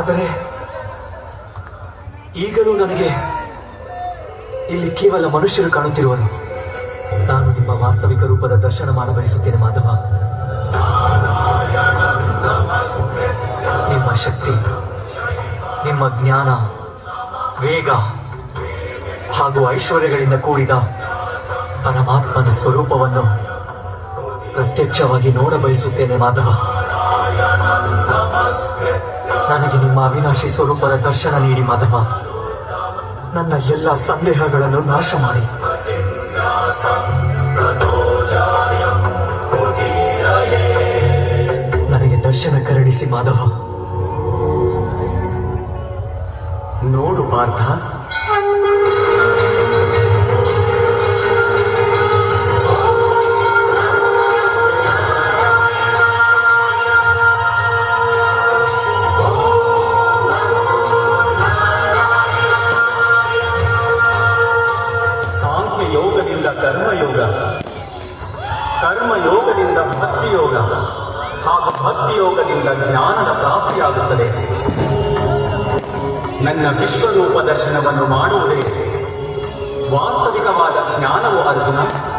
ಆದರೆ ಈಗಲೂ ನನಗೆ ಇಲ್ಲಿ ಕೇವಲ ಮನುಷ್ಯರು ಕಾಣುತ್ತಿರುವರು. ನಾನು ನಿಮ್ಮ ವಾಸ್ತವಿಕ ರೂಪದ ದರ್ಶನ ಮಾಡ ಬಯಸುತ್ತೇನೆ ಮಾಧವ. ನಿಮ್ಮ ಶಕ್ತಿ, ನಿಮ್ಮ ಜ್ಞಾನ, ವೇಗ ಹಾಗೂ ಐಶ್ವರ್ಯಗಳಿಂದ ಕೂಡಿದ ಪರಮಾತ್ಮನ ಸ್ವರೂಪವನ್ನು ಪ್ರತ್ಯಕ್ಷವಾಗಿ ನೋಡ ಬಯಸುತ್ತೇನೆ ಮಾಧವ. ನನಗೆ ನಿಮ್ಮ ಅವಿನಾಶಿ ಸ್ವರೂಪದ ದರ್ಶನ ನೀಡಿ ಮಾಧವ. ನನ್ನ ಎಲ್ಲ ಸಂದೇಹಗಳನ್ನು ನಾಶ ಮಾಡಿ. ನನಗೆ ದರ್ಶನ ಕರುಣಿಸಿ ಮಾಧವ. ನೋಡು ಪಾರ್ಥ. ಕರ್ಮಯೋಗ. ಕರ್ಮಯೋಗದಿಂದ ಭಕ್ತಿಯೋಗ ಹಾಗೂ ಭಕ್ತಿಯೋಗದಿಂದ ಜ್ಞಾನದ ಪ್ರಾಪ್ತಿಯಾಗುತ್ತದೆ. ನನ್ನ ವಿಶ್ವರೂಪ ದರ್ಶನವನ್ನು ಮಾಡುವುದೇ ವಾಸ್ತವಿಕವಾದ ಜ್ಞಾನವು ಅರ್ಜುನ.